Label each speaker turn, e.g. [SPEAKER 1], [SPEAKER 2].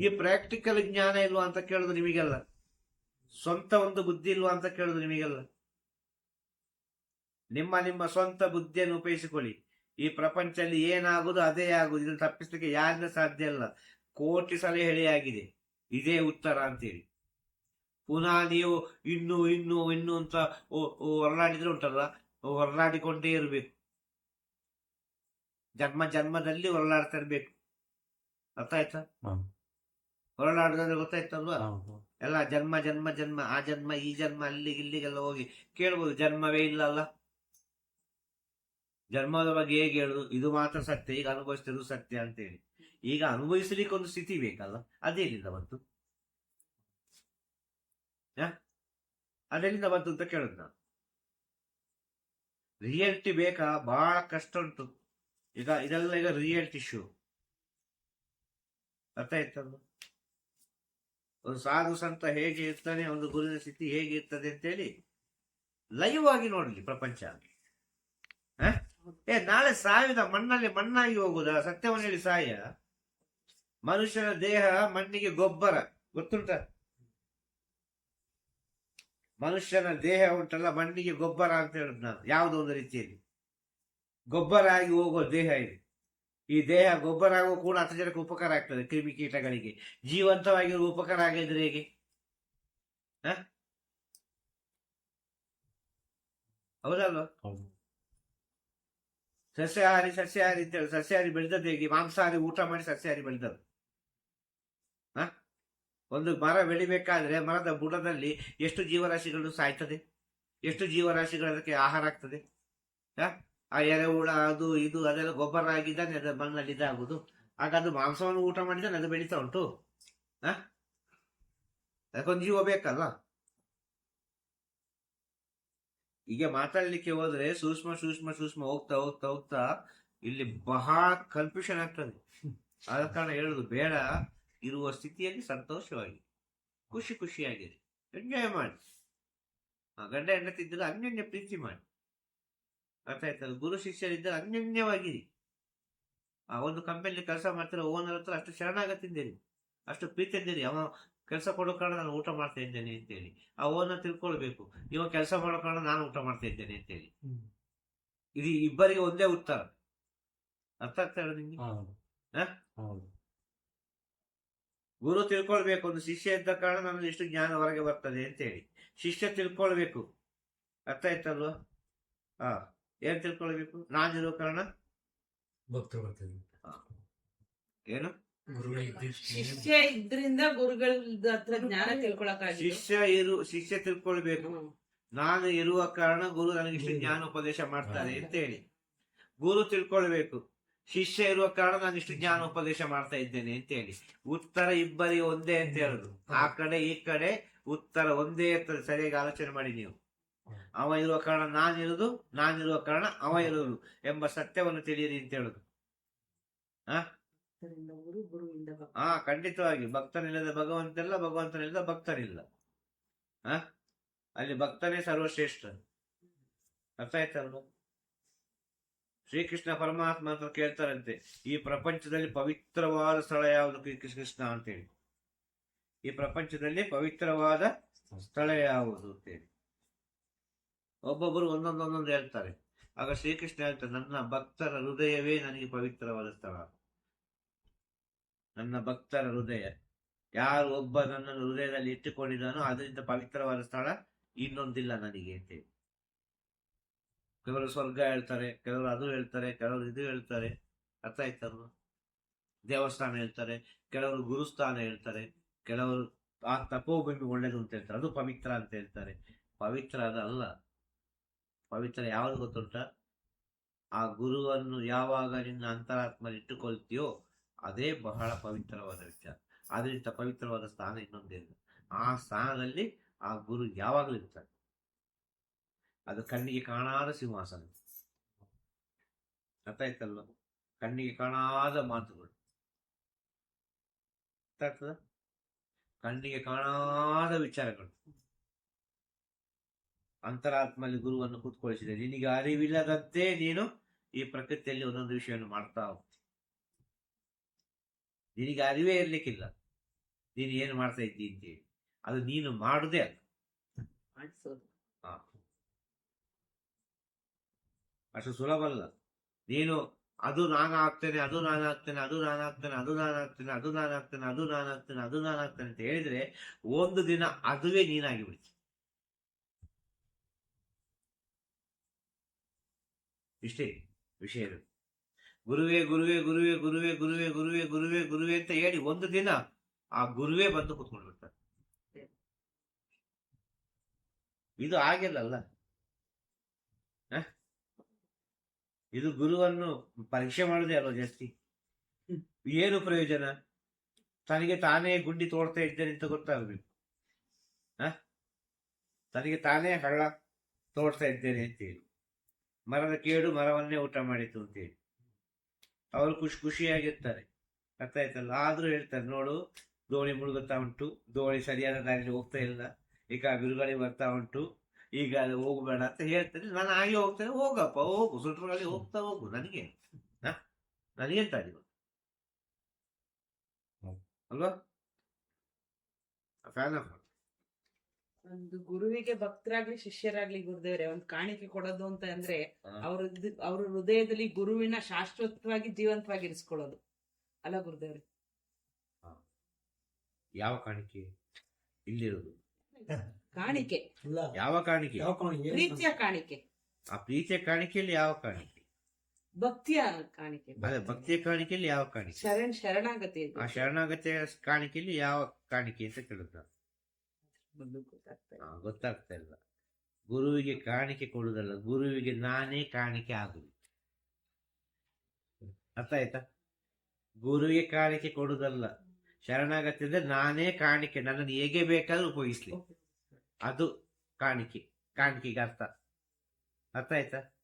[SPEAKER 1] ಈ ಪ್ರಾಕ್ಟಿಕಲ್ ಜ್ಞಾನ ಇಲ್ವಾ ಅಂತ ಕೇಳೋದು ನಿಮಗೆಲ್ಲ? ಸ್ವಂತ ಒಂದು ಬುದ್ಧಿ ಇಲ್ವಾ ಅಂತ ಕೇಳೋದು ನಿಮಗೆಲ್ಲ? ನಿಮ್ಮ ನಿಮ್ಮ ಸ್ವಂತ ಬುದ್ಧಿಯನ್ನು ಉಪಯೋಗಿಸಿಕೊಳ್ಳಿ. ಈ ಪ್ರಪಂಚದಲ್ಲಿ ಏನಾಗುದು ಅದೇ ಆಗುದು. ಇದನ್ನು ತಪ್ಪಿಸಲಿಕ್ಕೆ ಯಾರಿಂದ ಸಾಧ್ಯ ಇಲ್ಲ. ಕೋಟಿ ಸಲ ಆಗಿದೆ ಇದೇ ಉತ್ತರ ಅಂತೇಳಿ. ಪುನಃ ನೀವು ಇನ್ನು ಇನ್ನು ಇನ್ನು ಅಂತ ಹೊರನಾಡಿದ್ರೆ ಉಂಟಲ್ಲ? ಹೊರನಾಡಿಕೊಂಡೇ ಇರಬೇಕು. ಜನ್ಮ ಜನ್ಮದಲ್ಲಿ ಹೊರನಾಡ್ತಾ ಇರ್ಬೇಕು. ಅರ್ಥ ಆಯ್ತಾ. ಹೊರನಾಡೋದಂದ್ರೆ ಗೊತ್ತಾಯ್ತಲ್ವಾ. ಎಲ್ಲ ಜನ್ಮ ಜನ್ಮ ಜನ್ಮ ಆ ಜನ್ಮ ಈ ಜನ್ಮ ಅಲ್ಲಿಗೆ ಇಲ್ಲಿಗೆಲ್ಲ ಹೋಗಿ ಕೇಳ್ಬೋದು ಜನ್ಮವೇ ಇಲ್ಲ ಅಲ್ಲ ಜನ್ಮದ ಬಗ್ಗೆ ಹೇಗೆ ಹೇಳುದು? ಇದು ಮಾತ್ರ ಸತ್ಯ ಈಗ ಅನುಭವಿಸ್ತಿರೋದು ಸತ್ಯ ಅಂತೇಳಿ. ಈಗ ಅನುಭವಿಸಲಿಕ್ಕೆ ಒಂದು ಸ್ಥಿತಿ ಬೇಕಲ್ಲ ಅದೇನಿಂದ ಬಂತು? ಅದೆಲ್ಲಿಂದ ಬಂತು ಅಂತ ಕೇಳುದು ನಾನು. ರಿಯಾಲಿಟಿ ಬೇಕಾ? ಬಹಳ ಕಷ್ಟ ಉಂಟು. ಈಗ ಇದೆಲ್ಲ ಈಗ ರಿಯಾಲಿಟಿ ಶೋ ಅರ್ಥ ಆಯ್ತಲ್ಲ ಒಂದು ಸಾಧು ಸಂತ ಹೇಗೆ ಇರ್ತಾನೆ, ಒಂದು ಗುರುವಿನ ಸ್ಥಿತಿ ಹೇಗೆ ಇರ್ತದೆ ಅಂತೇಳಿ ಲೈವ್ ಆಗಿ ನೋಡಲಿ ಪ್ರಪಂಚ? ಏ, ನಾಳೆ ಸಾವಿದ ಮಣ್ಣಲ್ಲಿ ಮಣ್ಣಾಗಿ ಹೋಗುದ? ಸತ್ಯವನ್ನು ಹೇಳಿ ಸಾಯ. ಮನುಷ್ಯನ ದೇಹ ಮಣ್ಣಿಗೆ ಗೊಬ್ಬರ. ಗೊತ್ತುಂಟ? ಮನುಷ್ಯನ ದೇಹ ಉಂಟಲ್ಲ, ಮಣ್ಣಿಗೆ ಗೊಬ್ಬರ ಅಂತ ಹೇಳುದು ನಾನು. ಯಾವುದೋ ಒಂದು ರೀತಿಯಲ್ಲಿ. ಗೊಬ್ಬರ ಆಗಿ ಹೋಗೋ ದೇಹ ಇದು. ಈ ದೇಹ ಗೊಬ್ಬರ ಆಗುವ ಕೂಡ ಹತ್ತು ಜನಕ್ಕೆ ಉಪಕಾರ ಆಗ್ತದೆ ಕ್ರಿಮಿ ಕೀಟಗಳಿಗೆ. ಜೀವಂತವಾಗಿರುವ ಉಪಕಾರ ಆಗಿದ್ರೆ ಹೇಗೆ? ಹೌದಲ್ವ ಹೌದಲ್ವಾ?
[SPEAKER 2] ಹೌದು.
[SPEAKER 1] ಸಸ್ಯಾಹಾರಿ ಸಸ್ಯಾಹಾರಿ ಅಂತ ಹೇಳಿ ಸಸ್ಯಾಹಾರಿ ಬೆಳೆದದ್ದು ಹೇಗೆ? ಮಾಂಸಾಹಾರಿ ಊಟ ಮಾಡಿ ಸಸ್ಯಾಹಾರಿ ಬೆಳೆದದ್ದು. ಹ? ಒಂದು ಮರ ಬೆಳಿಬೇಕಾದ್ರೆ ಮರದ ಬುಡದಲ್ಲಿ ಎಷ್ಟು ಜೀವರಾಶಿಗಳು ಸಾಯ್ತದೆ? ಎಷ್ಟು ಜೀವರಾಶಿಗಳು ಅದಕ್ಕೆ ಆಹಾರ ಆಗ್ತದೆ? ಹ? ಆ ಎರೆಹುಳ ಅದು ಇದು, ಅದೆಲ್ಲ ಗೊಬ್ಬರ ಆಗಿದ್ದಾನೆ ಅದು ಮಣ್ಣಲ್ಲಿ ಇದಾಗುದು. ಆಗ ಮಾಂಸವನ್ನು ಊಟ ಮಾಡಿದ್ರೆ ಅದು ಬೆಳೀತಾ ಉಂಟು. ಹ? ಅದಕ್ಕೊಂದು ಜೀವ ಬೇಕಲ್ಲ? ಈಗ ಮಾತಾಡ್ಲಿಕ್ಕೆ ಹೋದ್ರೆ ಸೂಕ್ಷ್ಮ ಸೂಕ್ಷ್ಮ ಸೂಕ್ಷ್ಮ ಹೋಗ್ತಾ ಹೋಗ್ತಾ ಹೋಗ್ತಾ ಇಲ್ಲಿ ಬಹಳ ಕನ್ಫ್ಯೂಷನ್ ಆಗ್ತದೆ. ಆದ ಕಾರಣ ಹೇಳುದು, ಬೇಡ, ಇರುವ ಸ್ಥಿತಿಯಲ್ಲಿ ಸಂತೋಷವಾಗಿ, ಖುಷಿ, ಖುಷಿಯಾಗಿರಿ. ಎಂಜಾಯ್ ಮಾಡಿ. ಗಂಡ ಹೆಂಡತಿದ್ದರೆ ಅನ್ಯನ್ಯ ಪ್ರೀತಿ ಮಾಡಿ. ಅರ್ಥ ಆಯ್ತಲ್ಲ ಗುರು ಶಿಷ್ಯರಿದ್ದರೆ ಅನ್ಯನ್ಯವಾಗಿರಿ. ಆ ಒಂದು ಕಂಪನಿಯಲ್ಲಿ ಕೆಲಸ ಮಾಡ್ತಿರೋ ಓನರ್ ಹತ್ರ ಅಷ್ಟು ಶರಣಾಗತ್ತಿದ್ದೀರಿ ಅಷ್ಟು ಪ್ರೀತಿದ್ದೀರಿ ಅವ ಕೆಲಸ ಕೊಡೋ ಕಾರಣ ನಾನು ಊಟ ಮಾಡ್ತಾ ಇದ್ದೇನೆ ಅಂತೇಳಿ. ಆ ಓನರ್ ತಿಳ್ಕೊಳ್ಬೇಕು. ಇವ ಕೆಲಸ ಮಾಡೋ ಕಾರಣ ನಾನು ಊಟ ಮಾಡ್ತಾ ಇದ್ದೇನೆ ಅಂತೇಳಿ. ಇದು ಇಬ್ಬರಿಗೆ ಒಂದೇ ಉತ್ತರ. ಅರ್ಥ ಆಗ್ತಾ ಇರೋದು ನಿಮ್ಗೆ. ಗುರು ತಿಳ್ಕೊಳ್ಬೇಕು. ಒಂದು ಶಿಷ್ಯ ಇದ್ದ ಕಾರಣ ನಾನು ಎಷ್ಟು ಜ್ಞಾನ ಹೊರಗೆ ಬರ್ತದೆ ಅಂತೇಳಿ. ಶಿಷ್ಯ ತಿಳ್ಕೊಳ್ಬೇಕು. ಅರ್ಥ ಆಯ್ತಲ್ವ? ಹಾ. ಏನ್ ತಿಳ್ಕೊಳ್ಬೇಕು? ನಾನಿರೋ ಕಾರಣ?
[SPEAKER 2] ಭಕ್ತರು ಬರ್ತಾರೆ
[SPEAKER 1] ಏನು?
[SPEAKER 3] ಶಿಷ್ಯ ಇದ್ರಿಂದ ಗುರುಗಳ ಹತ್ರ ಜ್ಞಾನ ತಿಳ್ಕೊಳಕ
[SPEAKER 1] ಶಿಷ್ಯ ಇರು ಶಿಷ್ಯ ತಿಳ್ಕೊಳ್ಬೇಕು. ನಾನು ಇರುವ ಕಾರಣ ಗುರು ನನಗೆ ಇಷ್ಟು ಜ್ಞಾನ ಉಪದೇಶ ಮಾಡ್ತಾರೆ ಅಂತ ಹೇಳಿ ಗುರು ತಿಳ್ಕೊಳ್ಬೇಕು. ಶಿಷ್ಯ ಇರುವ ಕಾರಣ ನಾನು ಇಷ್ಟು ಜ್ಞಾನ ಉಪದೇಶ ಮಾಡ್ತಾ ಇದ್ದೇನೆ ಅಂತ ಹೇಳಿ ಉತ್ತರ ಇಬ್ಬರಿ ಒಂದೇ ಅಂತ ಹೇಳುದು. ಆ ಕಡೆ ಈ ಕಡೆ ಉತ್ತರ ಒಂದೇ ಅಂತ ಸರಿಯಾಗಿ ಆಲೋಚನೆ ಮಾಡಿ ನೀವು. ಅವ ಇರುವ ಕಾರಣ ನಾನಿರುವುದು ನಾನಿರುವ ಕಾರಣ ಅವ ಇರುವುದು ಎಂಬ ಸತ್ಯವನ್ನು ತಿಳಿಯಿರಿ ಅಂತ ಹೇಳುದು. ಹಾ ಖಂಡಿತವಾಗಿ. ಭಕ್ತನಿಲ್ಲದ ಭಗವಂತನಿಲ್ಲ ಭಗವಂತನಿಲ್ಲದ ಭಕ್ತನಿಲ್ಲ. ಹ ಅಲ್ಲಿ ಭಕ್ತನೇ ಸರ್ವಶ್ರೇಷ್ಠ. ಅರ್ಥ ಆಯ್ತಲ್ವ ಶ್ರೀಕೃಷ್ಣ ಪರಮಾತ್ಮ ಅಂತ ಕೇಳ್ತಾರಂತೆ ಈ ಪ್ರಪಂಚದಲ್ಲಿ ಪವಿತ್ರವಾದ ಸ್ಥಳ ಯಾವುದು ಕೃಷ್ಣ ಅಂತೇಳಿ. ಈ ಪ್ರಪಂಚದಲ್ಲಿ ಪವಿತ್ರವಾದ ಸ್ಥಳ ಯಾವುದು ಅಂತೇಳಿ. ಒಬ್ಬೊಬ್ಬರು ಒಂದೊಂದು ಒಂದೊಂದು ಹೇಳ್ತಾರೆ. ಆಗ ಶ್ರೀಕೃಷ್ಣ ಹೇಳ್ತಾರೆ, ನನ್ನ ಭಕ್ತರ ಹೃದಯವೇ ನನಗೆ ಪವಿತ್ರವಾದ ಸ್ಥಳ. ನನ್ನ ಭಕ್ತರ ಹೃದಯ. ಯಾರು ಒಬ್ಬ ನನ್ನನ್ನು ಹೃದಯದಲ್ಲಿ ಇಟ್ಟುಕೊಂಡಿದ್ದಾನೋ ಅದರಿಂದ ಪವಿತ್ರವಾದ ಸ್ಥಳ ಇನ್ನೊಂದಿಲ್ಲ ನನಗೆ ಅಂತೇಳಿ ಕೆಲವರು ಸ್ವರ್ಗ ಹೇಳ್ತಾರೆ, ಕೆಲವರು ಅದು ಹೇಳ್ತಾರೆ, ಕೆಲವರು ಇದು ಹೇಳ್ತಾರೆ. ಅರ್ಥ ಆಯ್ತಲ್ವ? ದೇವಸ್ಥಾನ ಹೇಳ್ತಾರೆ, ಕೆಲವರು ಗುರುಸ್ಥಾನ ಹೇಳ್ತಾರೆ, ಕೆಲವರು ಆ ತಪೋಭೂಮಿ ಒಳ್ಳೇದು ಅಂತ ಹೇಳ್ತಾರೆ, ಅದು ಪವಿತ್ರ ಅಂತ ಹೇಳ್ತಾರೆ. ಪವಿತ್ರ ಅದಲ್ಲ ಪವಿತ್ರ ಯಾವುದು ಗೊತ್ತುಂಟ? ಆ ಗುರುವನ್ನು ಯಾವಾಗ ನಿನ್ನ ಅಂತರಾತ್ಮಲ್ಲಿ ಇಟ್ಟುಕೊಳ್ತೀಯೋ ಅದೇ ಬಹಳ ಪವಿತ್ರವಾದ ವಿಚಾರ. ಅದರಿಂದ ಪವಿತ್ರವಾದ ಸ್ಥಾನ ಇನ್ನೊಂದಿಲ್ಲ ಆ ಸ್ಥಾನದಲ್ಲಿ ಆ ಗುರು ಯಾವಾಗಲೂ ಇರ್ತಾರೆ ಅದು ಕಣ್ಣಿಗೆ ಕಾಣಾದ ಸಿಂಹಾಸನ. ಅರ್ಥ ಕಣ್ಣಿಗೆ ಕಾಣಾದ ಮಾತುಗಳು. ಕಣ್ಣಿಗೆ ಕಾಣಾದ ವಿಚಾರಗಳು. ಅಂತರಾತ್ಮಲ್ಲಿ ಗುರುವನ್ನು ಕೂತ್ಕೊಳಿಸಿದೆ. ನಿನಗೆ ಅರಿವಿಲ್ಲದಂತೆ ನೀನು ಈ ಪ್ರಕೃತಿಯಲ್ಲಿ ಒಂದೊಂದು ವಿಷಯವನ್ನು ಮಾಡ್ತಾ ಹೋಗ್ತಿ. ನಿನಗೆ ಅರಿವೇ ಇರ್ಲಿಕ್ಕಿಲ್ಲ. ನೀನು ಏನು ಮಾಡ್ತಾ ಇದ್ದಿ ಅಂತೇಳಿ. ಅದು ನೀನು ಮಾಡುದೇ ಅಲ್ಲ. ಅಷ್ಟು ಸುಲಭ ಅಲ್ಲ. ನೀನು ಅದು ನಾನು ಆಗ್ತೇನೆ ಅದು ನಾನು ಆಗ್ತೇನೆ ಅದು ನಾನು ಆಗ್ತೇನೆ ಅದು ನಾನು ಆಗ್ತೇನೆ ಅದು ನಾನು ಆಗ್ತೇನೆ ಅದು ನಾನು ಆಗ್ತೇನೆ ಅದು ನಾನು ಆಗ್ತೇನೆ ಅಂತ ಹೇಳಿದ್ರೆ ಒಂದು ದಿನ ಅದುವೇ ನೀನಾಗಿ ಬಿಡ್ತಿ ಇಷ್ಟೇ ವಿಷಯ. ಗುರುವೇ ಗುರುವೇ ಗುರುವೇ ಗುರುವೇ ಗುರುವೇ ಗುರುವೇ ಗುರುವೇ ಗುರುವೇ ಅಂತ ಹೇಳಿ ಒಂದು ದಿನ ಆ ಗುರುವೇ ಬಂದು ಕುತ್ಕೊಂಡು ಬಿಡ್ತಾರೆ. ಇದು ಆಗಿಲ್ಲಲ್ಲ? ಇದು ಗುರುವನ್ನು ಪರೀಕ್ಷೆ ಮಾಡೋದೆ ಅಲ್ವ ಜಾಸ್ತಿ? ಏನು ಪ್ರಯೋಜನ? ತನಗೆ ತಾನೇ ಗುಂಡಿ ತೋಡ್ತಾ ಇದ್ದೇನೆ ಅಂತ ಗೊತ್ತಾಗಬೇಕು. ತನಗೆ ತಾನೇ ಹಳ್ಳ ತೋಡ್ತಾ ಇದ್ದೇನೆ ಅಂತೇಳಿ ಮರದ ಕೇಡು ಮರವನ್ನೇ ಊಟ ಮಾಡಿತು ಅಂತೇಳಿ. ಅವರು ಖುಷಿ ಖುಷಿಯಾಗಿರ್ತಾರೆ. ಅರ್ಥ ಆಯ್ತಲ್ಲ ಆದರೂ ಹೇಳ್ತಾರೆ ನೋಡು ದೋಣಿ ಮುಳುಗುತ್ತಾ ಉಂಟು. ದೋಣಿ ಸರಿಯಾದ ದಾರಿಯಲ್ಲಿ ಹೋಗ್ತಾ ಇಲ್ಲ. ಈಗ ಬಿರುಗಾಳಿ ಬರ್ತಾ ಉಂಟು. ಈಗ ಅದು ಹೋಗಬೇಡ ಅಂತ ಹೇಳ್ತಾರೆ. ನಾನು ಹಾಗೆ ಹೋಗ್ತೇನೆ ಹೋಗಪ್ಪ ಹೋಗು. ಸುಟ್ರಲ್ಲಿ ಹೋಗ್ತಾ ಹೋಗು. ನನಗೆ ಹ? ನನಗೆಂತ ನೀವು ಅಲ್ವಾ? ಫ್ಯಾನ್ ಆಫ್
[SPEAKER 3] ಒಂದು ಗುರುವಿಗೆ ಭಕ್ತರಾಗ್ಲಿ ಶಿಷ್ಯರಾಗ್ಲಿ ಗುರುದೇವ್ರೆ ಒಂದು ಕಾಣಿಕೆ ಕೊಡೋದು ಅಂತ ಅಂದ್ರೆ. ಅವ್ರ ಅವ್ರ ಹೃದಯದಲ್ಲಿ ಗುರುವಿನ ಶಾಶ್ವತವಾಗಿ ಜೀವಂತವಾಗಿ ಇರಿಸ್ಕೊಳ್ಳೋದು ಅಲ್ಲ ಗುರುದೇವ್ರೆ?
[SPEAKER 1] ಯಾವ ಕಾಣಿಕೆ? ಇಲ್ಲಿರೋದು.
[SPEAKER 3] ಕಾಣಿಕೆ.
[SPEAKER 2] ಇಲ್ಲ.
[SPEAKER 1] ಯಾವ ಕಾಣಿಕೆ?
[SPEAKER 3] ಪ್ರೀತಿಯ ಕಾಣಿಕೆ.
[SPEAKER 1] ಆ ಪ್ರೀತಿಯ ಕಾಣಿಕೆಯಲ್ಲಿ ಯಾವ ಕಾಣಿಕೆ?
[SPEAKER 3] ಭಕ್ತಿಯ ಕಾಣಿಕೆ.
[SPEAKER 1] ಅದೇ ಭಕ್ತಿಯ ಕಾಣಿಕೆಯಲ್ಲಿ ಯಾವ ಕಾಣಿಕೆ?
[SPEAKER 3] ಶರಣ ಶರಣಾಗತಿ.
[SPEAKER 1] ಆ ಶರಣಾಗತಿಯ ಕಾಣಿಕೆಯಲ್ಲಿ ಯಾವ ಕಾಣಿಕೆ ಅಂತ ಕೇಳುತ್ತ
[SPEAKER 3] ಒಂದು ಗೊತ್ತಾಗ್ತಾ ಇಲ್ಲ.
[SPEAKER 1] ಗೊತ್ತಾಗ್ತಾ ಇಲ್ಲ. ಗುರುವಿಗೆ ಕಾಣಿಕೆ ಕೊಡುವುದಲ್ಲ ಗುರುವಿಗೆ ನಾನೇ ಕಾಣಿಕೆ ಆಗುವುದು. ಅರ್ಥ ಆಯ್ತಾ? ಗುರುವಿಗೆ ಕಾಣಿಕೆ ಕೊಡುವುದಲ್ಲ ಶರಣಾಗತಿ ಅಂದ್ರೆ ನಾನೇ ಕಾಣಿಕೆ ನನ್ನನ್ನು ಹೇಗೆ ಬೇಕಾದ್ರೂ ಉಪಯೋಗಿಸ್ಲಿ. ಅದು ಕಾಣಿಕೆ ಕಾಣಿಕೆಗೆ ಅರ್ಥ. ಅರ್ಥ ಆಯ್ತಾ?